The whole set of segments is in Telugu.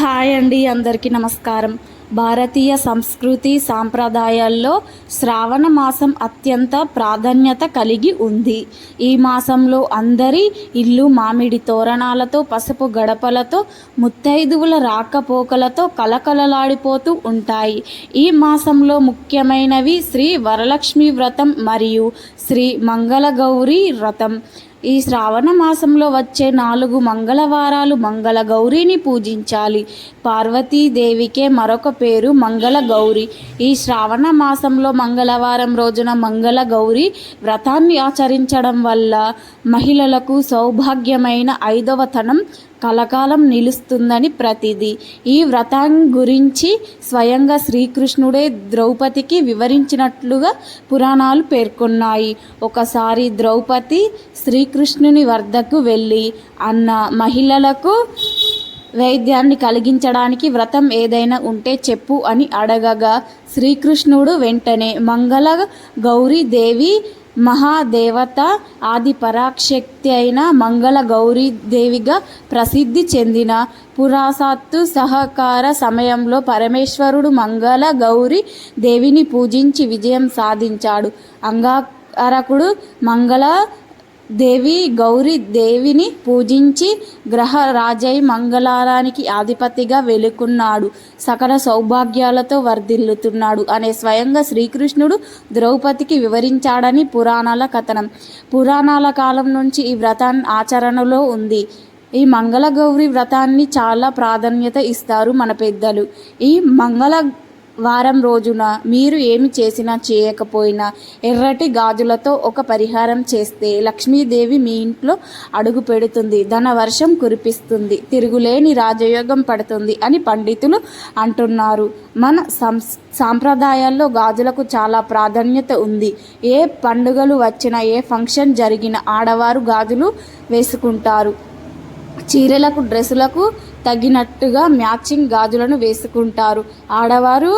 హాయ్ అండి అందరికీ నమస్కారం. భారతీయ సంస్కృతి సాంప్రదాయాల్లో శ్రావణ మాసం అత్యంత ప్రాధాన్యత కలిగి ఉంది. ఈ మాసంలో అందరి ఇల్లు మామిడి తోరణాలతో పసుపు గడపలతో ముత్తైదువుల రాకపోకలతో కలకలలాడిపోతూ ఉంటాయి. ఈ మాసంలో ముఖ్యమైనవి శ్రీ వరలక్ష్మి వ్రతం మరియు శ్రీ మంగళగౌరి వ్రతం. ఈ శ్రావణ మాసంలో వచ్చే నాలుగు మంగళవారాలు మంగళ గౌరిని పూజించాలి. పార్వతీదేవికే మరొక పేరు మంగళ గౌరి ఈ శ్రావణ మాసంలో మంగళవారం రోజున మంగళ గౌరి వ్రతాన్ని ఆచరించడం వల్ల మహిళలకు సౌభాగ్యమైన ఐదవ తనం కలకాలం నిలుస్తుందని ప్రతిది. ఈ వ్రతం గురించి స్వయంగా శ్రీకృష్ణుడే ద్రౌపదికి వివరించినట్లుగా పురాణాలు పేర్కొన్నాయి. ఒకసారి ద్రౌపది శ్రీకృష్ణుని వద్దకు వెళ్ళి అన్న మహిళలకు వైద్యాన్ని కలిగించడానికి వ్రతం ఏదైనా ఉంటే చెప్పు అని అడగగా శ్రీకృష్ణుడు వెంటనే మంగళ గౌరీదేవి మహాదేవత ఆది పరాశక్తి అయిన మంగళ గౌరీదేవిగా ప్రసిద్ధి చెందిన పురాసత్తు సహకార సమయంలో పరమేశ్వరుడు మంగళ గౌరి దేవిని పూజించి విజయం సాధించాడు. అంగారకుడు మంగళ దేవి గౌరీ దేవిని పూజించి గ్రహరాజై మంగళారానికి ఆధిపతిగా వెలుకున్నాడు. సకల సౌభాగ్యాలతో వర్ధిల్లుతున్నాడు అనే స్వయంగా శ్రీకృష్ణుడు ద్రౌపదికి వివరించాడని పురాణాల కథనం. పురాణాల కాలం నుంచి ఈ వ్రతాన్ని ఆచరణలో ఉంది. ఈ మంగళ గౌరి వ్రతాన్ని చాలా ప్రాధాన్యత ఇస్తారు మన పెద్దలు. ఈ మంగళ వారం రోజున మీరు ఏమి చేసినా చేయకపోయినా ఎర్రటి గాజులతో ఒక పరిహారం చేస్తే లక్ష్మీదేవి మీ ఇంట్లో అడుగు పెడుతుంది ధన వర్షం కురిపిస్తుంది తిరుగులేని రాజయోగం పడుతుంది అని పండితులు అంటున్నారు. మన సంస్ సాంప్రదాయాల్లో గాజులకు చాలా ప్రాధాన్యత ఉంది. ఏ పండుగలు వచ్చినా ఏ ఫంక్షన్ జరిగినా ఆడవారు గాజులు వేసుకుంటారు. చీరలకు డ్రెస్సులకు తగినట్టుగా మ్యాచింగ్ గాజులను వేసుకుంటారు. ఆడవారు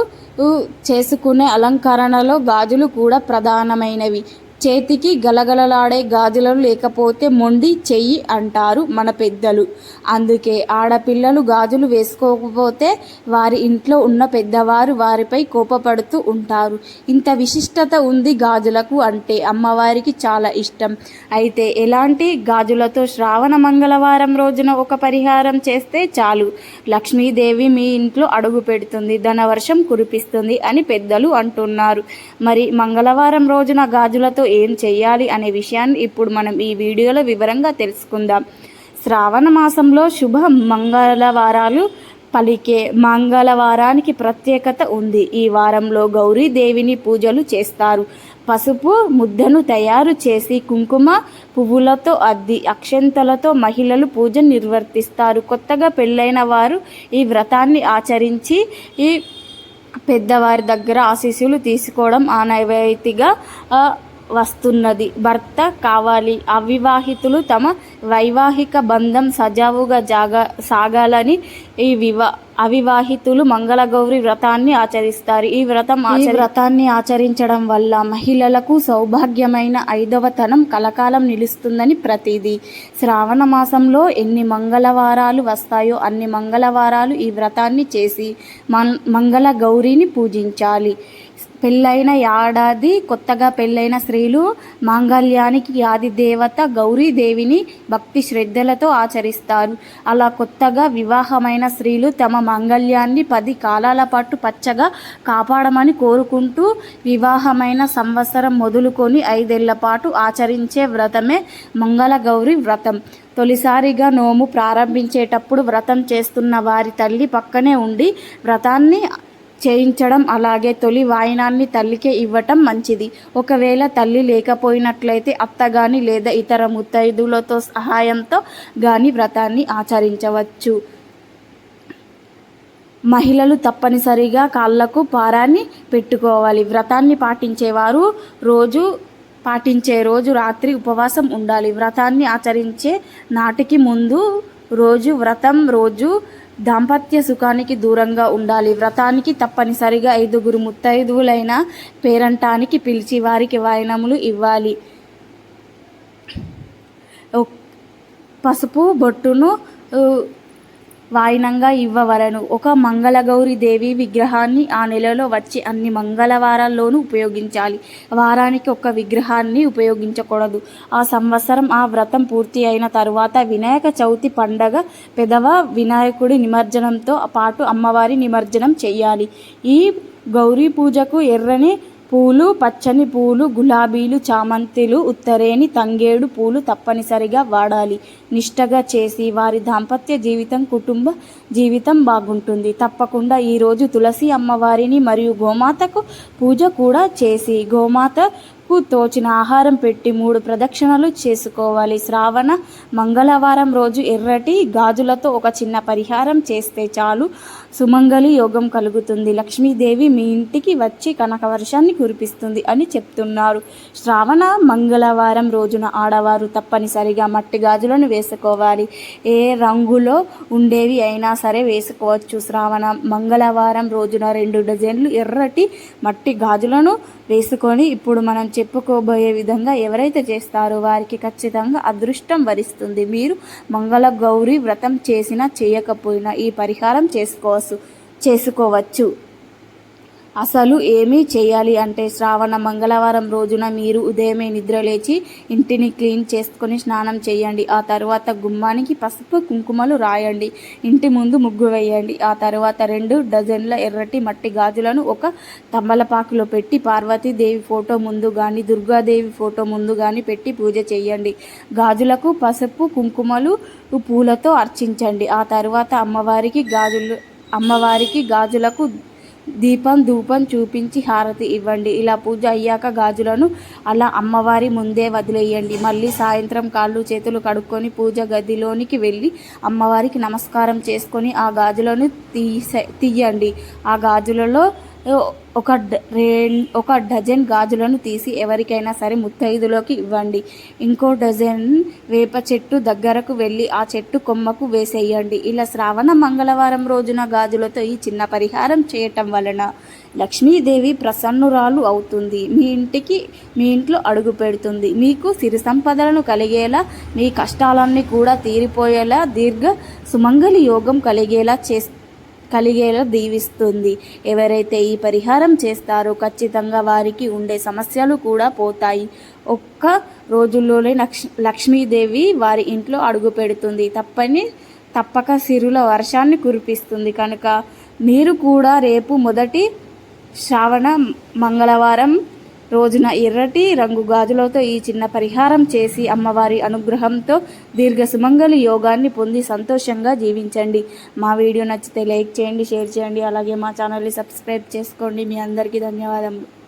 చేసుకునే అలంకరణలో గాజులు కూడా ప్రధానమైనవి. చేతికి గలగలలాడే గాజులు లేకపోతే మొండి చెయ్యి అంటారు మన పెద్దలు. అందుకే ఆడపిల్లలు గాజులు వేసుకోకపోతే వారి ఇంట్లో ఉన్న పెద్దవారు వారిపై కోపపడుతూ ఉంటారు. ఇంత విశిష్టత ఉంది గాజులకు అంటే అమ్మవారికి చాలా ఇష్టం. అయితే ఎలాంటి గాజులతో శ్రావణ మంగళవారం రోజున ఒక పరిహారం చేస్తే చాలు? లక్ష్మీదేవి మీ ఇంట్లో అడుగు పెడుతుంది ధనవర్షం కురిపిస్తుంది అని పెద్దలు అంటున్నారు. మరి మంగళవారం రోజున గాజులతో ఏం చేయాలి అనే విషయాన్ని ఇప్పుడు మనం ఈ వీడియోలో వివరంగా తెలుసుకుందాం. శ్రావణ మాసంలో శుభ మంగళవారాలు పలికే మంగళవారానికి ప్రత్యేకత ఉంది. ఈ వారంలో గౌరీదేవిని పూజలు చేస్తారు. పసుపు ముద్దను తయారు చేసి కుంకుమ పువ్వులతో అద్ది అక్షంతలతో మహిళలు పూజ నిర్వర్తిస్తారు. కొత్తగా పెళ్ళైన వారు ఈ వ్రతాన్ని ఆచరించి ఈ పెద్దవారి దగ్గర ఆశీస్సులు తీసుకోవడం ఆనవాయితీగా వస్తున్నది. భర్త కావాలి. అవివాహితులు తమ వైవాహిక బంధం సజావుగా జాగా సాగాలని ఈ వివా అవివాహితులు మంగళగౌరి వ్రతాన్ని ఆచరిస్తారు. ఈ వ్రతం ఈ వ్రతాన్ని ఆచరించడం వల్ల మహిళలకు సౌభాగ్యమైన ఐదవ తనం కలకాలం నిలుస్తుందని ప్రతిది. శ్రావణ మాసంలో ఎన్ని మంగళవారాలు వస్తాయో అన్ని మంగళవారాలు ఈ వ్రతాన్ని చేసి మంగళ గౌరిని పూజించాలి. పెళ్ళైన ఏడాది కొత్తగా పెళ్ళైన స్త్రీలు మాంగళ్యానికి ఆది దేవత గౌరీదేవిని భక్తి శ్రద్ధలతో ఆచరిస్తారు. అలా కొత్తగా వివాహమైన స్త్రీలు తమ మాంగళ్యాన్ని పది కాలాల పాటు పచ్చగా కాపాడమని కోరుకుంటూ వివాహమైన సంవత్సరం మొదలుకొని ఐదేళ్ళ పాటు ఆచరించే వ్రతమే మంగళగౌరి వ్రతం. తొలిసారిగా నోము ప్రారంభించేటప్పుడు వ్రతం చేస్తున్న వారి తల్లి పక్కనే ఉండి వ్రతాన్ని చేయించడం అలాగే తొలి వాయినాన్ని తల్లికే ఇవ్వటం మంచిది. ఒకవేళ తల్లి లేకపోయినట్లయితే అత్త గాని లేదా ఇతర ముత్తైదులతో సహాయంతో గాని వ్రతాన్ని ఆచరించవచ్చు. మహిళలు తప్పనిసరిగా కాళ్ళకు పారాన్ని పెట్టుకోవాలి. వ్రతాన్ని పాటించేవారు రోజు పాటించే రోజు రాత్రి ఉపవాసం ఉండాలి. వ్రతాన్ని ఆచరించే నాటికి ముందు రోజు వ్రతం రోజు దాంపత్య సుఖానికి దూరంగా ఉండాలి. వ్రతానికి తప్పనిసరిగా ఐదుగురు ముత్తైదువులైన పేరంటానికి పిలిచి వారికి వాయనములు ఇవ్వాలి. పసుపు బొట్టును వాయినంగా ఇవ్వవలను. ఒక మంగళగౌరి దేవి విగ్రహాన్ని ఆ నెలలో వచ్చి అన్ని మంగళవారాల్లోనూ ఉపయోగించాలి. వారానికి ఒక విగ్రహాన్ని ఉపయోగించకూడదు. ఆ సంవత్సరం ఆ వ్రతం పూర్తి అయిన తరువాత వినాయక చవితి పండగ పెదవ వినాయకుడి నిమజ్జనంతో పాటు అమ్మవారి నిమజ్జనం చేయాలి. ఈ గౌరీ పూజకు ఎర్రని పూలు పచ్చని పూలు గులాబీలు చామంతులు ఉత్తరేని తంగేడు పూలు తప్పనిసరిగా వాడాలి. నిష్టగా చేసి వారి దాంపత్య జీవితం కుటుంబ జీవితం బాగుంటుంది. తప్పకుండా ఈరోజు తులసి అమ్మవారిని మరియు గోమాతకు పూజ కూడా చేసి గోమాత కు తోచిన ఆహారం పెట్టి మూడు ప్రదక్షిణలు చేసుకోవాలి. శ్రావణ మంగళవారం రోజు ఎర్రటి గాజులతో ఒక చిన్న పరిహారం చేస్తే చాలు. సుమంగళి యోగం కలుగుతుంది. లక్ష్మీదేవి మీ ఇంటికి వచ్చి కనక వర్షాన్ని కురిపిస్తుంది అని చెప్తున్నారు. శ్రావణ మంగళవారం రోజున ఆడవారు తప్పనిసరిగా మట్టి గాజులను వేసుకోవాలి. ఏ రంగులో ఉండేవి అయినా సరే వేసుకోవచ్చు. శ్రావణ మంగళవారం రోజున రెండు డజన్లు ఎర్రటి మట్టి గాజులను వేసుకొని ఇప్పుడు మనం చెప్పుకోబోయే విధంగా ఎవరైతే చేస్తారో వారికి ఖచ్చితంగా అదృష్టం వరిస్తుంది. మీరు మంగళ గౌరి వ్రతం చేసినా చేయకపోయినా ఈ పరిహారం చేసుకోవచ్చు చేసుకోవచ్చు. అసలు ఏమీ చేయాలి అంటే శ్రావణ మంగళవారం రోజున మీరు ఉదయమే నిద్రలేచి ఇంటిని క్లీన్ చేసుకొని స్నానం చేయండి. ఆ తర్వాత గుమ్మానికి పసుపు కుంకుమలు రాయండి. ఇంటి ముందు ముగ్గు వేయండి. ఆ తర్వాత రెండు డజన్ల ఎర్రటి మట్టి గాజులను ఒక తమ్మలపాకులో పెట్టి పార్వతీదేవి ఫోటో ముందు కానీ దుర్గాదేవి ఫోటో ముందు కానీ పెట్టి పూజ చేయండి. గాజులకు పసుపు కుంకుమలు పూలతో అర్చించండి. ఆ తర్వాత అమ్మవారికి గాజులు అమ్మవారికి గాజులకు దీపం ధూపం చూపించి హారతి ఇవ్వండి. ఇలా పూజ అయ్యాక గాజులను అలా అమ్మవారి ముందే వదిలేయండి. మళ్ళీ సాయంత్రం కాళ్ళు చేతులు కడుక్కొని పూజ గదిలోనికి వెళ్ళి అమ్మవారికి నమస్కారం చేసుకొని ఆ గాజులను తీసే తీయండి. ఆ గాజులలో ఒక డ- ఒక డజన్ గాజులను తీసి ఎవరికైనా సరే ముత్తైదులోకి ఇవ్వండి. ఇంకో డజన్ వేప చెట్టు దగ్గరకు వెళ్ళి ఆ చెట్టు కొమ్మకు వేసేయండి. ఇలా శ్రావణ మంగళవారం రోజున గాజులతో ఈ చిన్న పరిహారం చేయటం వలన లక్ష్మీదేవి ప్రసన్నురాలు అవుతుంది. మీ ఇంటికి మీ ఇంట్లో అడుగు పెడుతుంది. మీకు సిరి సంపదలను కలిగేలా మీ కష్టాలన్నీ కూడా తీరిపోయేలా దీర్ఘ సుమంగళి యోగం కలిగేలా చేస్తుంది కలిగేలా దీవిస్తుంది. ఎవరైతే ఈ పరిహారం చేస్తారో ఖచ్చితంగా వారికి ఉండే సమస్యలు కూడా పోతాయి. ఒక్క రోజుల్లోనే లక్ష్ లక్ష్మీదేవి వారి ఇంట్లో అడుగు పెడుతుంది. తప్పని తప్పక సిరుల వర్షాన్ని కురిపిస్తుంది. కనుక మీరు కూడా రేపు మొదటి శ్రావణ మంగళవారం రోజున ఎర్రటి రంగు గాజులతో ఈ చిన్న పరిహారం చేసి అమ్మవారి అనుగ్రహంతో దీర్ఘ సుమంగళి యోగాన్ని పొంది సంతోషంగా జీవించండి. మా వీడియో నచ్చితే లైక్ చేయండి షేర్ చేయండి. అలాగే మా ఛానల్ని సబ్స్క్రైబ్ చేసుకోండి. మీ అందరికీ ధన్యవాదములు.